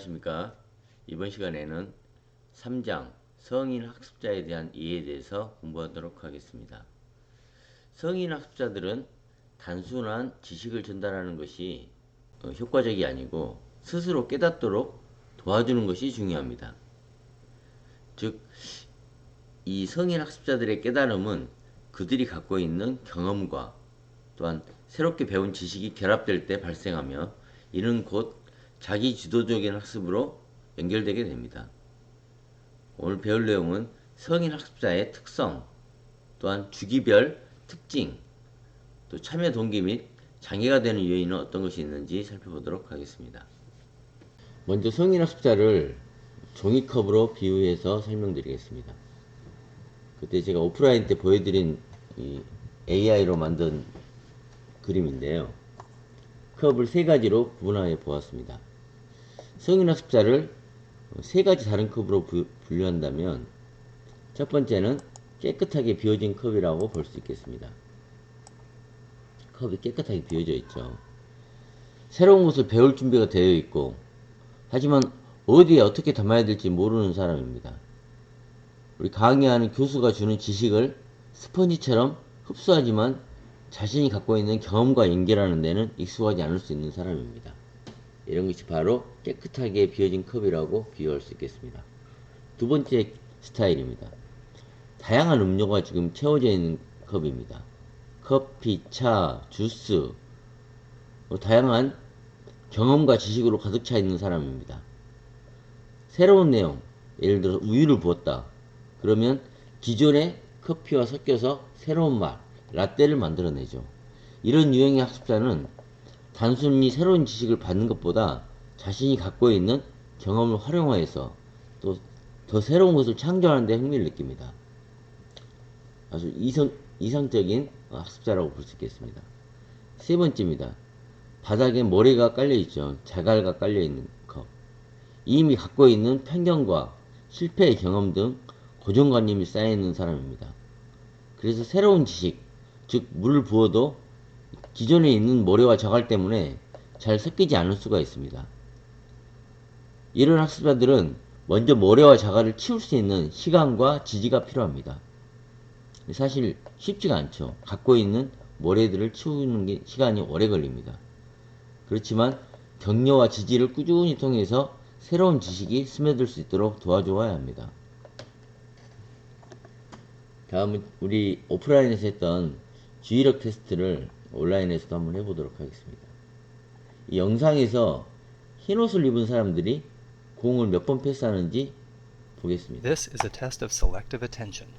안녕하십니까. 이번 시간에는 3장 성인 학습자에 대한 이해에 대해서 공부하도록 하겠습니다. 성인 학습자들은 단순한 지식을 전달하는 것이 어, 효과적이 아니고 스스로 깨닫도록 도와주는 것이 중요합니다. 즉, 이 성인 학습자들의 깨달음은 그들이 갖고 있는 경험과 또한 새롭게 배운 지식이 결합될 때 발생하며 이는 곧 자기 주도적인 학습으로 연결되게 됩니다. 오늘 배울 내용은 성인 학습자의 특성, 또한 주기별 특징, 또 참여 동기 및 장애가 되는 요인은 어떤 것이 있는지 살펴보도록 하겠습니다. 먼저 성인 학습자를 종이컵으로 비유해서 설명드리겠습니다. 그때 제가 오프라인 때 보여드린 이 AI로 만든 그림인데요. 컵을 세 가지로 구분하여 보았습니다. 성인 학습자를 세 가지 다른 컵으로 부- 분류한다면 첫 번째는 깨끗하게 비워진 컵이라고 볼 수 있겠습니다. 컵이 깨끗하게 비워져 있죠. 새로운 것을 배울 준비가 되어 있고 하지만 어디에 어떻게 담아야 될지 모르는 사람입니다. 우리 강의하는 교수가 주는 지식을 스펀지처럼 흡수하지만 자신이 갖고 있는 경험과 연결하는 데는 익숙하지 않을 수 있는 사람입니다. 이런 것이 바로 깨끗하게 비워진 컵이라고 비유할 수 있겠습니다. 두 번째 스타일입니다. 다양한 음료가 지금 채워져 있는 컵입니다. 커피, 차, 주스, 뭐 다양한 경험과 지식으로 가득 차 있는 사람입니다. 새로운 내용, 예를 들어 우유를 부었다. 그러면 기존의 커피와 섞여서 새로운 맛, 라떼를 만들어내죠. 이런 유형의 학습자는 단순히 새로운 지식을 받는 것보다 자신이 갖고 있는 경험을 활용하여서 또 더 새로운 것을 창조하는 데 흥미를 느낍니다. 아주 이성, 이상적인 학습자라고 볼 수 있겠습니다. 세 번째입니다. 바닥에 모래가 깔려 있죠. 자갈가 깔려 있는 컵. 이미 갖고 있는 편견과 실패의 경험 등 고정관념이 쌓여 있는 사람입니다. 그래서 새로운 지식, 즉 물을 부어도 기존에 있는 모래와 자갈 때문에 잘 섞이지 않을 수가 있습니다. 이런 학습자들은 먼저 모래와 자갈을 치울 수 있는 시간과 지지가 필요합니다. 사실 쉽지가 않죠. 갖고 있는 모래들을 치우는 게 시간이 오래 걸립니다. 그렇지만 격려와 지지를 꾸준히 통해서 새로운 지식이 스며들 수 있도록 도와줘야 합니다. 다음은 우리 오프라인에서 했던 주의력 테스트를 온라인에서도 한번 해보도록 하겠습니다. 이 영상에서 흰 옷을 입은 사람들이 공을 몇 번 패스하는지 보겠습니다. This is a test of selective attention.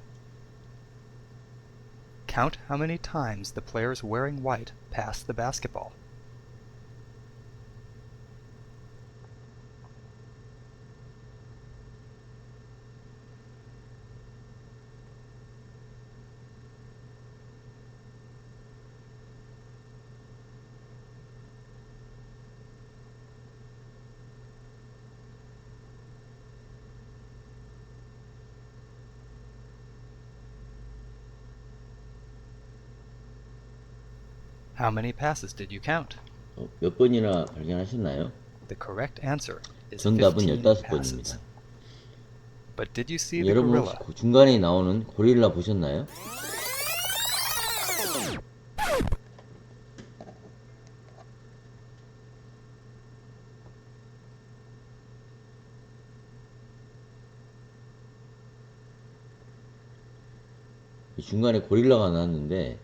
Count how many times the players wearing white pass the basketball. How many passes did you count? 어, 몇 번이나 발견하셨나요? The correct answer is 정답은 15 15번입니다. passes. But did you see the 여러분 gorilla? 혹시 그 중간에 나오는 고릴라 보셨나요? 이 중간에 고릴라가 나왔는데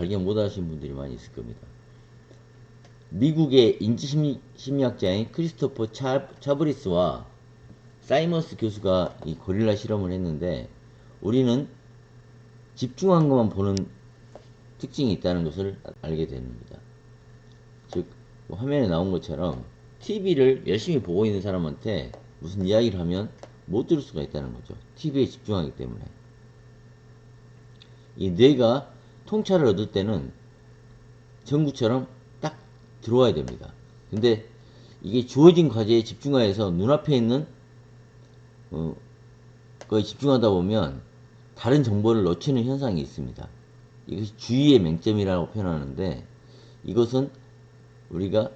발견 못 하신 분들이 많이 있을 겁니다. 미국의 인지심리학자인 크리스토퍼 차, 차브리스와 사이먼스 교수가 이 고릴라 실험을 했는데 우리는 집중한 것만 보는 특징이 있다는 것을 알게 됩니다. 즉 화면에 나온 것처럼 TV를 열심히 보고 있는 사람한테 무슨 이야기를 하면 못 들을 수가 있다는 거죠. TV에 집중하기 때문에. 이 뇌가 통찰을 얻을 때는 전구처럼 딱 들어와야 됩니다. 근데 이게 주어진 과제에 집중하여서 눈앞에 있는 어, 거에 집중하다 보면 다른 정보를 놓치는 현상이 있습니다. 이것이 주의의 맹점이라고 표현하는데 이것은 우리가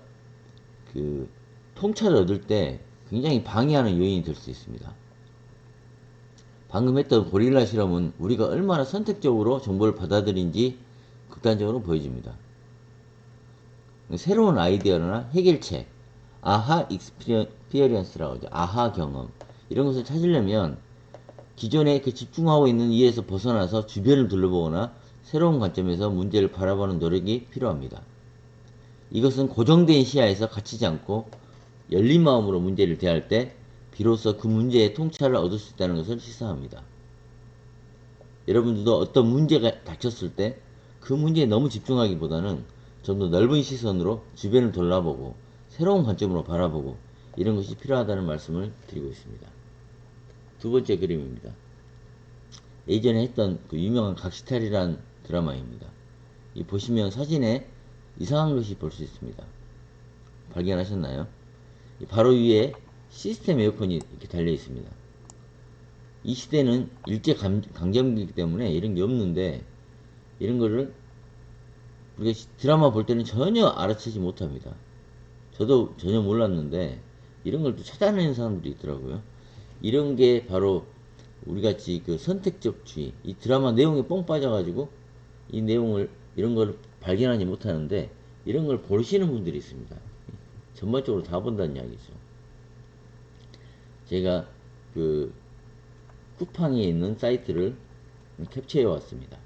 그 통찰을 얻을 때 굉장히 방해하는 요인이 될 수 있습니다. 방금 했던 고릴라 실험은 우리가 얼마나 선택적으로 정보를 받아들인지 극단적으로 보여집니다. 새로운 아이디어나 해결책, 아하 익스피리언스라고 하죠. 아하 경험. 이런 것을 찾으려면 기존에 그 집중하고 있는 이에서 벗어나서 주변을 둘러보거나 새로운 관점에서 문제를 바라보는 노력이 필요합니다. 이것은 고정된 시야에서 갇히지 않고 열린 마음으로 문제를 대할 때 비로소 그 문제의 통찰을 얻을 수 있다는 것을 시사합니다. 여러분들도 어떤 문제가 닥쳤을 때 그 문제에 너무 집중하기보다는 좀 더 넓은 시선으로 주변을 돌아보고 새로운 관점으로 바라보고 이런 것이 필요하다는 말씀을 드리고 있습니다. 두 번째 그림입니다. 예전에 했던 그 유명한 각시탈이라는 드라마입니다. 이 보시면 사진에 이상한 것이 볼 수 있습니다. 발견하셨나요? 이 바로 위에 시스템 에어컨이 이렇게 달려 있습니다. 이 시대는 일제 감, 강점기이기 때문에 이런 게 없는데 이런 거를 우리가 시- 드라마 볼 때는 전혀 알아채지 못합니다. 저도 전혀 몰랐는데 이런 걸 또 찾아내는 사람들이 있더라고요. 이런 게 바로 우리 같이 그 선택적 주의, 이 드라마 내용에 뻥 빠져가지고 이 내용을 이런 걸 발견하지 못하는데 이런 걸 보시는 분들이 있습니다. 전반적으로 다 본다는 이야기죠. 제가 그 쿠팡에 있는 사이트를 캡처해 왔습니다.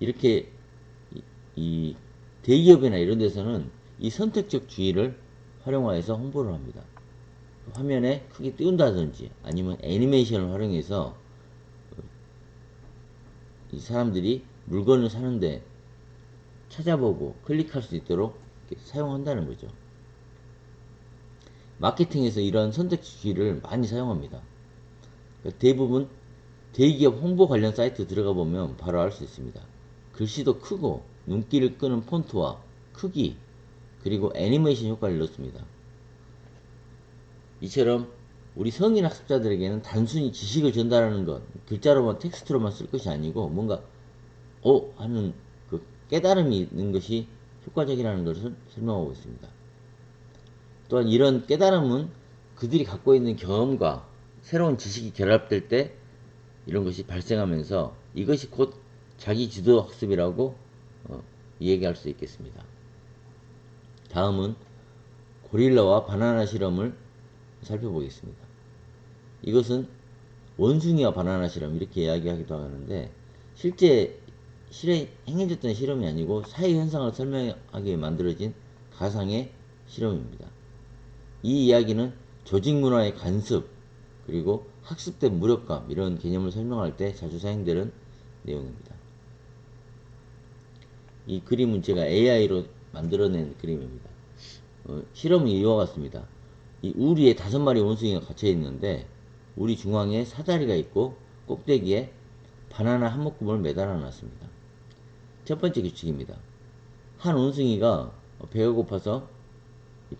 이렇게 이, 이 대기업이나 이런 데서는 이 선택적 주의를 활용하여서 홍보를 합니다. 화면에 크게 띄운다든지 아니면 애니메이션을 활용해서 이 사람들이 물건을 사는데 찾아보고 클릭할 수 있도록 사용한다는 거죠. 마케팅에서 이런 선택지를 많이 사용합니다. 그러니까 대부분 대기업 홍보 관련 사이트 들어가 보면 바로 알 수 있습니다. 글씨도 크고 눈길을 끄는 폰트와 크기 그리고 애니메이션 효과를 넣습니다. 이처럼 우리 성인 학습자들에게는 단순히 지식을 전달하는 것, 글자로만 텍스트로만 쓸 것이 아니고 뭔가 어 하는 그 깨달음이 있는 것이 효과적이라는 것을 설명하고 있습니다. 또한 이런 깨달음은 그들이 갖고 있는 경험과 새로운 지식이 결합될 때 이런 것이 발생하면서 이것이 곧 자기 주도 학습이라고 어, 얘기할 수 있겠습니다. 다음은 고릴라와 바나나 실험을 살펴보겠습니다. 이것은 원숭이와 바나나 실험 이렇게 이야기하기도 하는데 실제 실행, 행해졌던 실험이 아니고 사회 현상을 설명하기 위해 만들어진 가상의 실험입니다. 이 이야기는 조직 문화의 간섭 그리고 학습된 무력감 이런 개념을 설명할 때 자주 사용되는 내용입니다. 이 그림은 제가 AI로 만들어낸 그림입니다. 어, 실험은 이와 같습니다. 이 우리에 다섯 마리 원숭이가 갇혀 있는데 우리 중앙에 사다리가 있고 꼭대기에 바나나 한 묶음을 매달아 놨습니다. 첫 번째 규칙입니다. 한 원숭이가 배가 고파서 이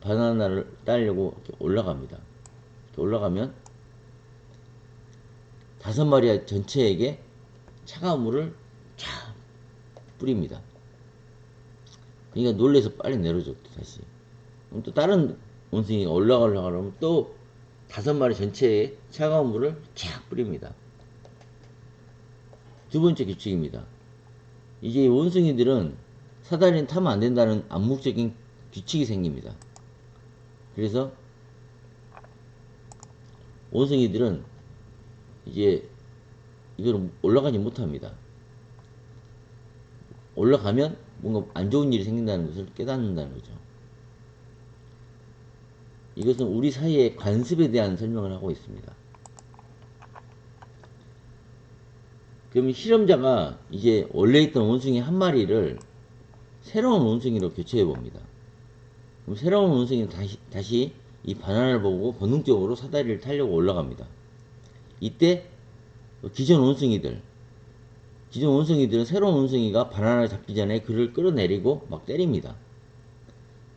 바나나를 따려고 올라갑니다. 올라가면 다섯 마리 전체에게 차가운 물을 쫙 뿌립니다. 그러니까 놀래서 빨리 내려줬죠, 다시. 그럼 또 다른 원숭이가 올라가려고 하면 또 다섯 마리 전체에 차가운 물을 쫙 뿌립니다. 두 번째 규칙입니다. 이제 이 원숭이들은 사다리는 타면 안 된다는 암묵적인 규칙이 생깁니다. 그래서 원숭이들은 이제 이걸 올라가지 못합니다. 올라가면 뭔가 안 좋은 일이 생긴다는 것을 깨닫는다는 거죠. 이것은 우리 사이의 관습에 대한 설명을 하고 있습니다. 그럼 실험자가 이제 원래 있던 원숭이 한 마리를 새로운 원숭이로 교체해 봅니다. 새로운 원숭이는 다시, 다시 이 바나나를 보고 본능적으로 사다리를 타려고 올라갑니다. 이때 기존 원숭이들, 기존 원숭이들은 새로운 원숭이가 바나나를 잡기 전에 그를 끌어내리고 막 때립니다.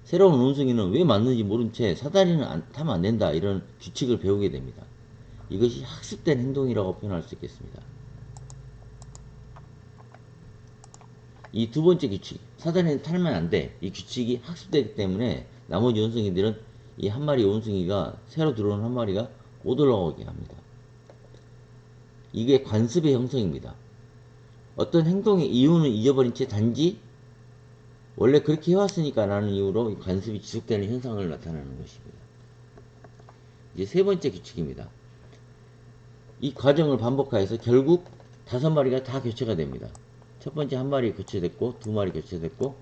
새로운 원숭이는 왜 맞는지 모른 채 사다리는 안, 타면 안 된다 이런 규칙을 배우게 됩니다. 이것이 학습된 행동이라고 표현할 수 있겠습니다. 이 두 번째 규칙, 사다리는 타면 안 돼. 이 규칙이 학습되기 때문에 나머지 원숭이들은 이 한 마리 원숭이가 새로 들어온 한 마리가 못 올라오게 합니다. 이게 관습의 형성입니다. 어떤 행동의 이유는 잊어버린 채 단지 원래 그렇게 해왔으니까 라는 이유로 이 관습이 지속되는 현상을 나타내는 것입니다. 이제 세 번째 규칙입니다. 이 과정을 반복하여서 결국 다섯 마리가 다 교체가 됩니다. 첫 번째 한 마리 교체됐고, 두 마리 교체됐고,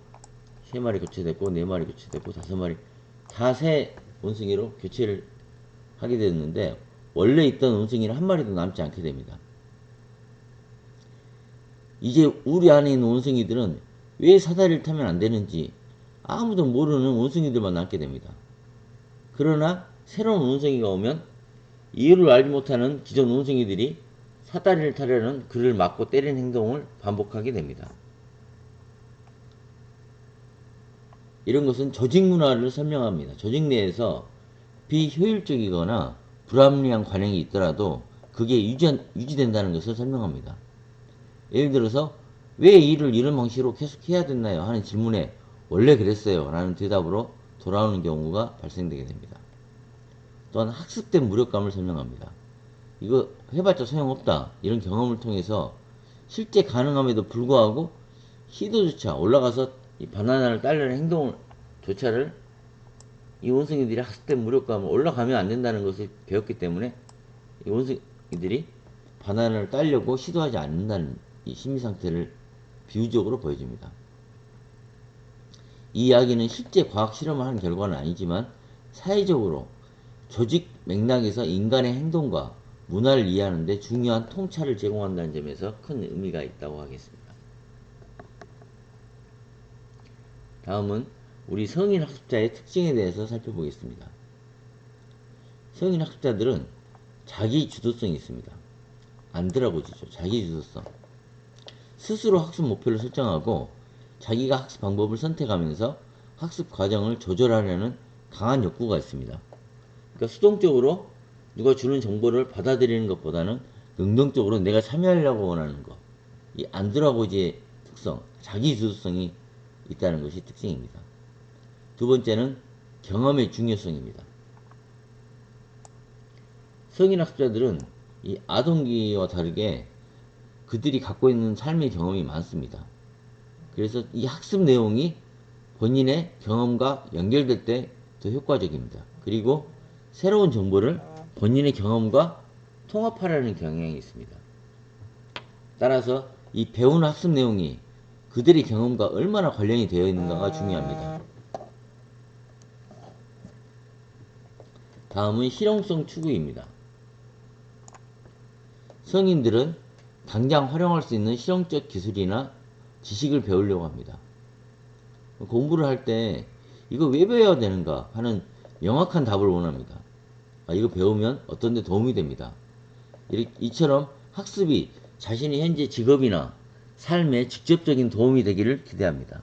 세 마리 교체됐고, 네 마리 교체됐고, 다섯 마리 다새 원숭이로 교체를 하게 됐는데 원래 있던 원숭이는 한 마리도 남지 않게 됩니다. 이제 우리 안에 있는 원숭이들은 왜 사다리를 타면 안 되는지 아무도 모르는 원숭이들만 남게 됩니다. 그러나 새로운 원숭이가 오면 이유를 알지 못하는 기존 원숭이들이 사다리를 타려는 그를 막고 때리는 행동을 반복하게 됩니다. 이런 것은 조직 문화를 설명합니다. 조직 내에서 비효율적이거나 불합리한 관행이 있더라도 그게 유지, 유지된다는 것을 설명합니다. 예를 들어서 왜이 일을 이런 방식으로 계속 해야 됐나요? 하는 질문에 원래 그랬어요. 라는 대답으로 돌아오는 경우가 발생되게 됩니다. 또한 학습된 무력감을 설명합니다. 이거 해봤자 소용없다. 이런 경험을 통해서 실제 가능함에도 불구하고 시도조차 올라가서 이 바나나를 따려는 행동을 조차를 이 원숭이들이 학습된 무력감을 올라가면 안 된다는 것을 배웠기 때문에 이 원숭이들이 바나나를 따려고 시도하지 않는다는 이 심리 상태를 비유적으로 보여줍니다. 이 이야기는 실제 과학 실험을 한 결과는 아니지만 사회적으로 조직 맥락에서 인간의 행동과 문화를 이해하는데 중요한 통찰을 제공한다는 점에서 큰 의미가 있다고 하겠습니다. 다음은 우리 성인 학습자의 특징에 대해서 살펴보겠습니다. 성인 학습자들은 자기 주도성이 있습니다. 안드라고지죠. 자기 주도성. 스스로 학습 목표를 설정하고 자기가 학습 방법을 선택하면서 학습 과정을 조절하려는 강한 욕구가 있습니다. 그러니까 수동적으로 누가 주는 정보를 받아들이는 것보다는 능동적으로 내가 참여하려고 원하는 것. 이 안드라고지의 특성, 자기 주도성이 있다는 것이 특징입니다. 두 번째는 경험의 중요성입니다. 성인 학습자들은 이 아동기와 다르게 그들이 갖고 있는 삶의 경험이 많습니다. 그래서 이 학습 내용이 본인의 경험과 연결될 때 더 효과적입니다. 그리고 새로운 정보를 본인의 경험과 통합하려는 경향이 있습니다. 따라서 이 배운 학습 내용이 그들의 경험과 얼마나 관련이 되어 있는가가 중요합니다. 다음은 실용성 추구입니다. 성인들은 당장 활용할 수 있는 실용적 기술이나 지식을 배우려고 합니다. 공부를 할 때 이거 왜 배워야 되는가 하는 명확한 답을 원합니다. 아, 이거 배우면 어떤 데 도움이 됩니다. 이- 이처럼 학습이 자신의 현재 직업이나 삶에 직접적인 도움이 되기를 기대합니다.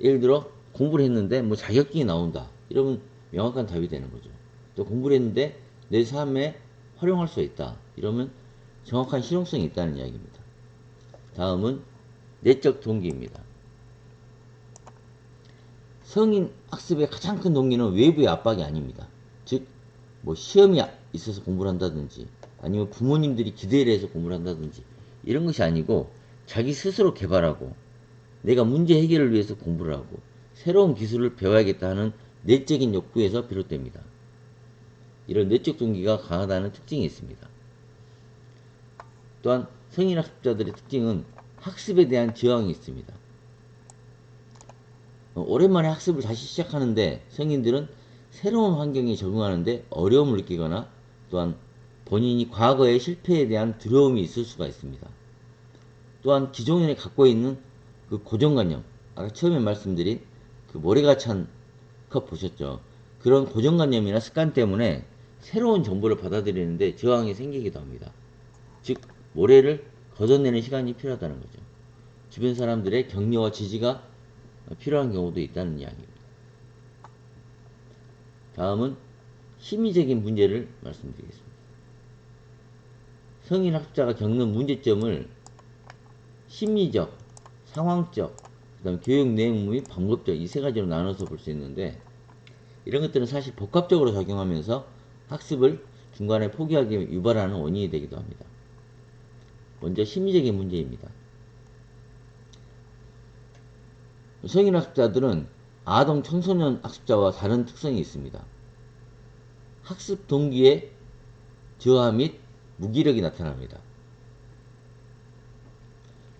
예를 들어 공부를 했는데 뭐 자격증이 나온다. 이러면 명확한 답이 되는 거죠. 또 공부를 했는데 내 삶에 활용할 수 있다. 이러면 정확한 실용성이 있다는 이야기입니다. 다음은 내적 동기입니다. 성인 학습의 가장 큰 동기는 외부의 압박이 아닙니다. 즉, 뭐 시험이 있어서 공부를 한다든지, 아니면 부모님들이 기대를 해서 공부를 한다든지, 이런 것이 아니고, 자기 스스로 개발하고, 내가 문제 해결을 위해서 공부를 하고, 새로운 기술을 배워야겠다 하는 내적인 욕구에서 비롯됩니다. 이런 내적 동기가 강하다는 특징이 있습니다. 또한 성인 학습자들의 특징은 학습에 대한 저항이 있습니다. 어, 오랜만에 학습을 다시 시작하는데 성인들은 새로운 환경에 적응하는데 어려움을 느끼거나 또한 본인이 과거의 실패에 대한 두려움이 있을 수가 있습니다. 또한 기존에 갖고 있는 그 고정관념, 아까 처음에 말씀드린 그 모래가 찬 컵 보셨죠? 그런 고정관념이나 습관 때문에 새로운 정보를 받아들이는데 저항이 생기기도 합니다. 즉, 모래를 걷어내는 시간이 필요하다는 거죠. 주변 사람들의 격려와 지지가 필요한 경우도 있다는 이야기입니다. 다음은 심리적인 문제를 말씀드리겠습니다. 성인 학자가 겪는 문제점을 심리적, 상황적, 그 다음 교육 내용 및 방법적 이 세 가지로 나눠서 볼 수 있는데 이런 것들은 사실 복합적으로 작용하면서 학습을 중간에 포기하게 유발하는 원인이 되기도 합니다. 먼저 심리적인 문제입니다. 성인 학습자들은 아동 청소년 학습자와 다른 특성이 있습니다. 학습 동기의 저하 및 무기력이 나타납니다.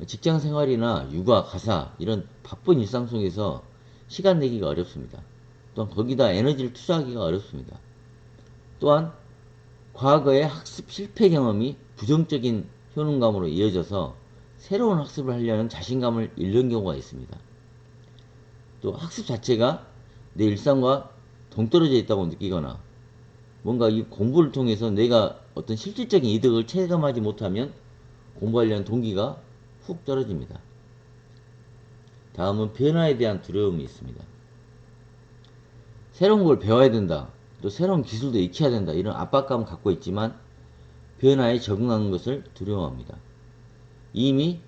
직장 생활이나 육아, 가사 이런 바쁜 일상 속에서 시간 내기가 어렵습니다. 또한 거기다 에너지를 투자하기가 어렵습니다. 또한 과거의 학습 실패 경험이 부정적인 효능감으로 이어져서 새로운 학습을 하려는 자신감을 잃는 경우가 있습니다. 또 학습 자체가 내 일상과 동떨어져 있다고 느끼거나 뭔가 이 공부를 통해서 내가 어떤 실질적인 이득을 체감하지 못하면 공부하려는 동기가 훅 떨어집니다. 다음은 변화에 대한 두려움이 있습니다. 새로운 걸 배워야 된다. 또 새로운 기술도 익혀야 된다. 이런 압박감을 갖고 있지만 변화에 적응하는 것을 두려워합니다. 이미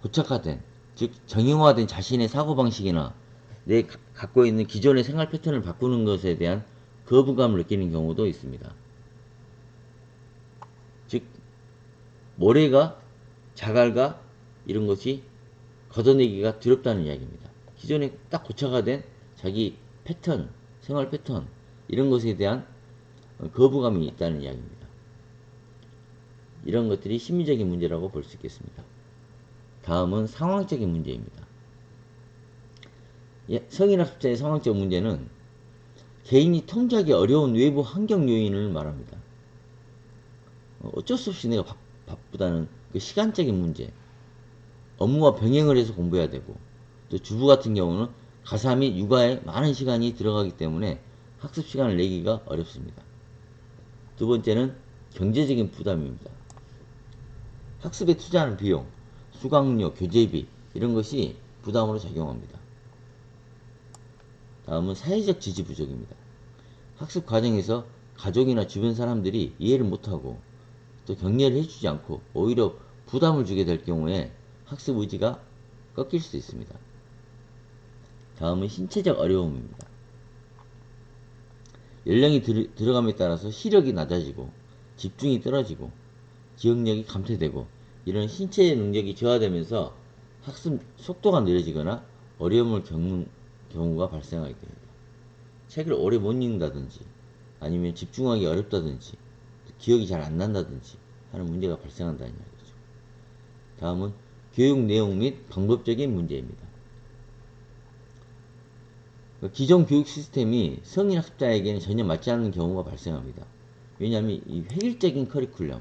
고착화된, 즉 정형화된 자신의 사고방식이나 내 가- 갖고 있는 기존의 생활 패턴을 바꾸는 것에 대한 거부감을 느끼는 경우도 있습니다. 즉 모래가 자갈과 이런 것이 걷어내기가 두렵다는 이야기입니다. 기존에 딱 고착화 된 자기 패턴, 생활 패턴 이런 것에 대한 거부감이 있다는 이야기입니다. 이런 것들이 심리적인 문제라고 볼 수 있겠습니다. 다음은 상황적인 문제입니다. 예, 성인학습자의 상황적 문제는 개인이 통제하기 어려운 외부 환경 요인을 말합니다. 어, 어쩔 수 없이 내가 바, 바쁘다는 그 시간적인 문제, 업무와 병행을 해서 공부해야 되고, 또 주부 같은 경우는 가사 및 육아에 많은 시간이 들어가기 때문에 학습 시간을 내기가 어렵습니다. 두 번째는 경제적인 부담입니다. 학습에 투자하는 비용, 수강료, 교재비 이런 것이 부담으로 작용합니다. 다음은 사회적 지지 부족입니다. 학습 과정에서 가족이나 주변 사람들이 이해를 못하고 또 격려를 해주지 않고 오히려 부담을 주게 될 경우에 학습 의지가 꺾일 수 있습니다. 다음은 신체적 어려움입니다. 연령이 들, 들어감에 따라서 시력이 낮아지고 집중이 떨어지고 기억력이 감퇴되고 이런 신체 능력이 저하되면서 학습 속도가 느려지거나 어려움을 겪는 경우가 발생하게 됩니다. 책을 오래 못 읽는다든지 아니면 집중하기 어렵다든지 기억이 잘 안 난다든지 하는 문제가 발생한다는 이야기죠. 다음은 교육 내용 및 방법적인 문제입니다. 기존 교육 시스템이 성인 학습자에게는 전혀 맞지 않는 경우가 발생합니다. 왜냐하면 이 획일적인 커리큘럼,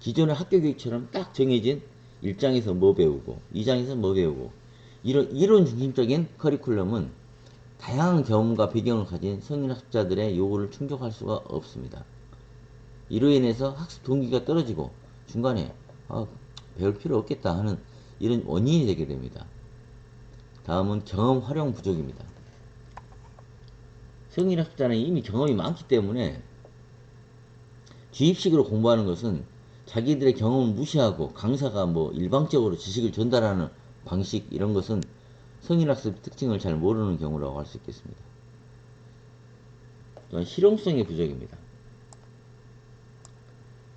기존의 학교 교육처럼 딱 정해진 1장에서 뭐 배우고 2장에서 뭐 배우고 이런 이론 중심적인 커리큘럼은 다양한 경험과 배경을 가진 성인 학습자들의 요구를 충족할 수가 없습니다. 이로 인해서 학습 동기가 떨어지고 중간에 아, 배울 필요 없겠다 하는 이런 원인이 되게 됩니다. 다음은 경험 활용 부족입니다. 성인 학습자는 이미 경험이 많기 때문에 주입식으로 공부하는 것은 자기들의 경험을 무시하고 강사가 뭐 일방적으로 지식을 전달하는 방식 이런 것은 성인학습 특징을 잘 모르는 경우라고 할 수 있겠습니다. 또한 실용성의 부족입니다.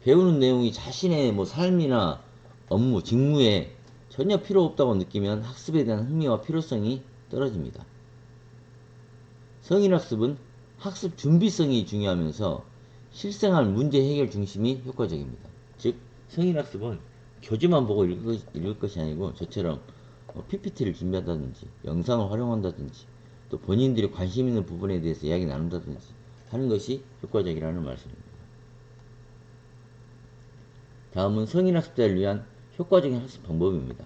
배우는 내용이 자신의 뭐 삶이나 업무, 직무에 전혀 필요 없다고 느끼면 학습에 대한 흥미와 필요성이 떨어집니다. 성인학습은 학습 준비성이 중요하면서 실생활 문제 해결 중심이 효과적입니다. 즉, 성인학습은 교재만 보고 읽을, 것이 아니고 저처럼 어, PPT를 준비한다든지 영상을 활용한다든지 또 본인들이 관심 있는 부분에 대해서 이야기 나눈다든지 하는 것이 효과적이라는 말씀입니다. 다음은 성인학습자를 위한 효과적인 학습 방법입니다.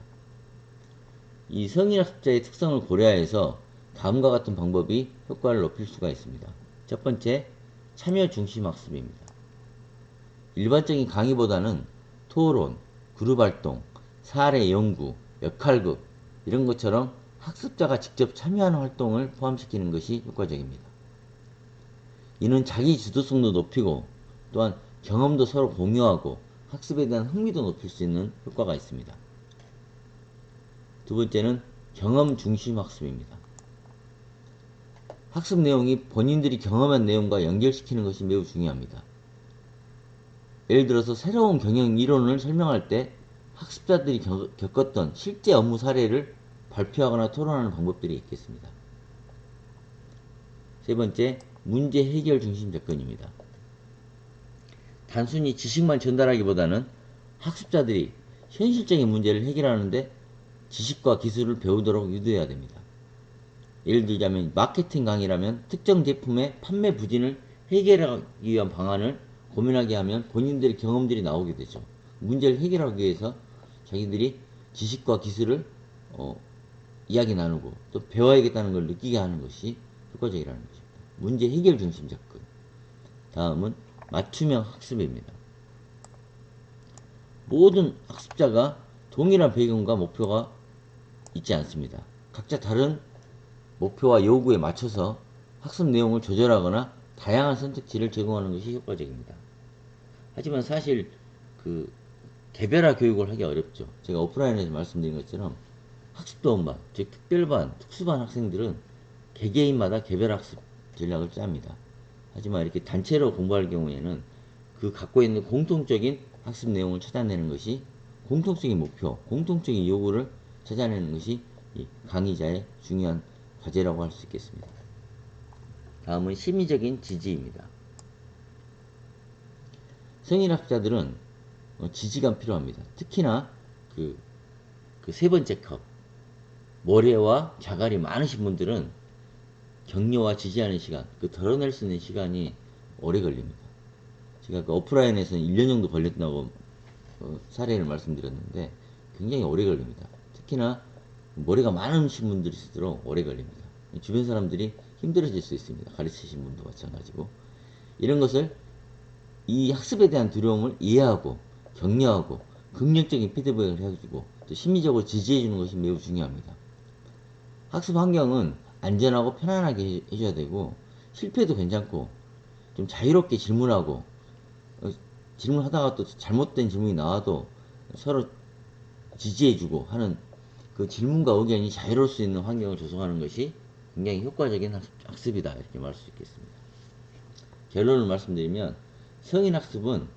이 성인학습자의 특성을 고려해서 다음과 같은 방법이 효과를 높일 수가 있습니다. 첫 번째, 참여 중심 학습입니다. 일반적인 강의보다는 토론, 그룹 활동, 사례 연구, 역할극 이런 것처럼 학습자가 직접 참여하는 활동을 포함시키는 것이 효과적입니다. 이는 자기 주도성도 높이고 또한 경험도 서로 공유하고 학습에 대한 흥미도 높일 수 있는 효과가 있습니다. 두 번째는 경험 중심 학습입니다. 학습 내용이 본인들이 경험한 내용과 연결시키는 것이 매우 중요합니다. 예를 들어서 새로운 경영 이론을 설명할 때 학습자들이 겪- 겪었던 실제 업무 사례를 발표하거나 토론하는 방법들이 있겠습니다. 세 번째, 문제 해결 중심 접근입니다. 단순히 지식만 전달하기보다는 학습자들이 현실적인 문제를 해결하는데 지식과 기술을 배우도록 유도해야 됩니다. 예를 들자면 마케팅 강의라면 특정 제품의 판매 부진을 해결하기 위한 방안을 고민하게 하면 본인들의 경험들이 나오게 되죠. 문제를 해결하기 위해서 자기들이 지식과 기술을 어, 이야기 나누고 또 배워야겠다는 걸 느끼게 하는 것이 효과적이라는 것입니다. 문제 해결 중심 접근. 다음은 맞춤형 학습입니다. 모든 학습자가 동일한 배경과 목표가 있지 않습니다. 각자 다른 목표와 요구에 맞춰서 학습 내용을 조절하거나 다양한 선택지를 제공하는 것이 효과적입니다. 하지만 사실 그 개별화 교육을 하기 어렵죠. 제가 오프라인에서 말씀드린 것처럼 학습도원반, 즉 특별반, 특수반 학생들은 개개인마다 개별 학습 전략을 짭니다. 하지만 이렇게 단체로 공부할 경우에는 그 갖고 있는 공통적인 학습 내용을 찾아내는 것이 공통적인 목표, 공통적인 요구를 찾아내는 것이 이 강의자의 중요한 과제라고 할 수 있겠습니다. 다음은 심리적인 지지입니다. 성인학자들은 어, 지지가 필요합니다. 특히나 그, 그 세 번째 컵, 모래와 자갈이 많으신 분들은 격려와 지지하는 시간, 그 덜어낼 수 있는 시간이 오래 걸립니다. 제가 그 오프라인에서는 1년 정도 걸렸다고 어, 사례를 말씀드렸는데 굉장히 오래 걸립니다. 특히나 머리가 많으신 분들일수록 오래 걸립니다. 주변 사람들이 힘들어질 수 있습니다. 가르치신 분도 마찬가지고 이런 것을 이 학습에 대한 두려움을 이해하고 격려하고 긍정적인 피드백을 해주고 또 심리적으로 지지해 주는 것이 매우 중요합니다. 학습 환경은 안전하고 편안하게 해- 해줘야 되고 실패도 괜찮고 좀 자유롭게 질문하고 어, 질문하다가 또 잘못된 질문이 나와도 서로 지지해주고 하는 그 질문과 의견이 자유로울 수 있는 환경을 조성하는 것이 굉장히 효과적인 학습, 학습이다 이렇게 말할 수 있겠습니다. 결론을 말씀드리면 성인 학습은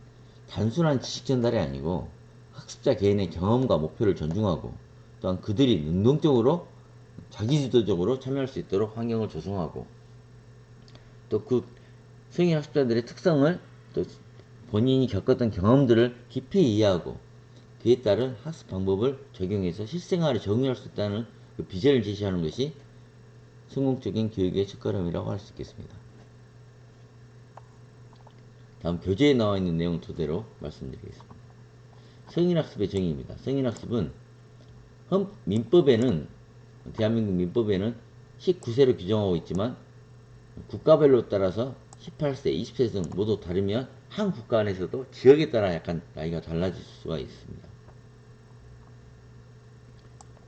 단순한 지식 전달이 아니고 학습자 개인의 경험과 목표를 존중하고 또한 그들이 능동적으로 자기주도적으로 참여할 수 있도록 환경을 조성하고 또그 성인 학습자들의 특성을 또 본인이 겪었던 경험들을 깊이 이해하고 그에 따른 학습 방법을 적용해서 실생활에 적용할 수 있다는 그 비전을 제시하는 것이 성공적인 교육의 첫걸음이라고 할 수 있겠습니다. 다음 교재에 나와 있는 내용 토대로 말씀드리겠습니다. 성인학습의 정의입니다. 성인학습은 헌, 민법에는 대한민국 민법에는 19세로 규정하고 있지만 국가별로 따라서 18세, 20세 등 모두 다르면 한 국가 안에서도 지역에 따라 약간 나이가 달라질 수가 있습니다.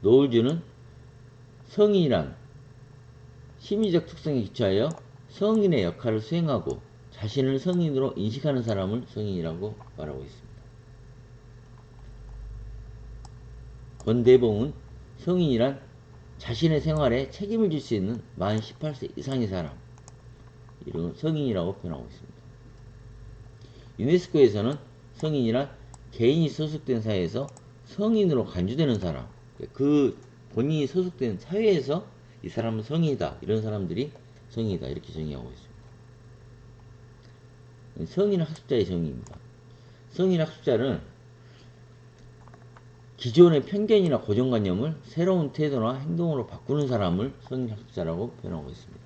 노을주는 성인이란 심리적 특성에 기초하여 성인의 역할을 수행하고 자신을 성인으로 인식하는 사람을 성인이라고 말하고 있습니다. 권대봉은 성인이란 자신의 생활에 책임을 질 수 있는 만 18세 이상의 사람, 이런 성인이라고 표현하고 있습니다. 유네스코에서는 성인이란 개인이 소속된 사회에서 성인으로 간주되는 사람, 그 본인이 소속된 사회에서 이 사람은 성인이다, 이런 사람들이 성인이다, 이렇게 정의하고 있습니다. 성인 학습자의 정의입니다. 성인 학습자는 기존의 편견이나 고정관념을 새로운 태도나 행동으로 바꾸는 사람을 성인 학습자라고 표현하고 있습니다.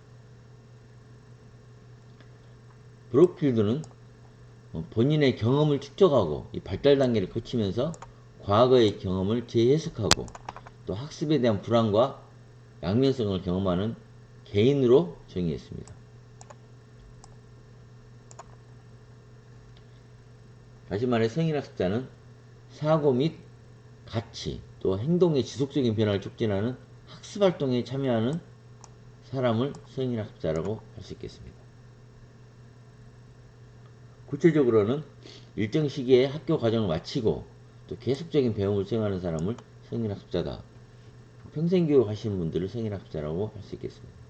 브로필드는 어, 본인의 경험을 축적하고 이 발달 단계를 거치면서 과거의 경험을 재해석하고 또 학습에 대한 불안과 양면성을 경험하는 개인으로 정의했습니다. 다시 말해 성인학습자는 사고 및 가치 또 행동의 지속적인 변화를 촉진하는 학습 활동에 참여하는 사람을 성인학습자라고 할 수 있겠습니다. 구체적으로는 일정 시기에 학교 과정을 마치고 또 계속적인 배움을 수행하는 사람을 성인학습자다. 평생교육 하시는 분들을 성인학습자라고 할 수 있겠습니다.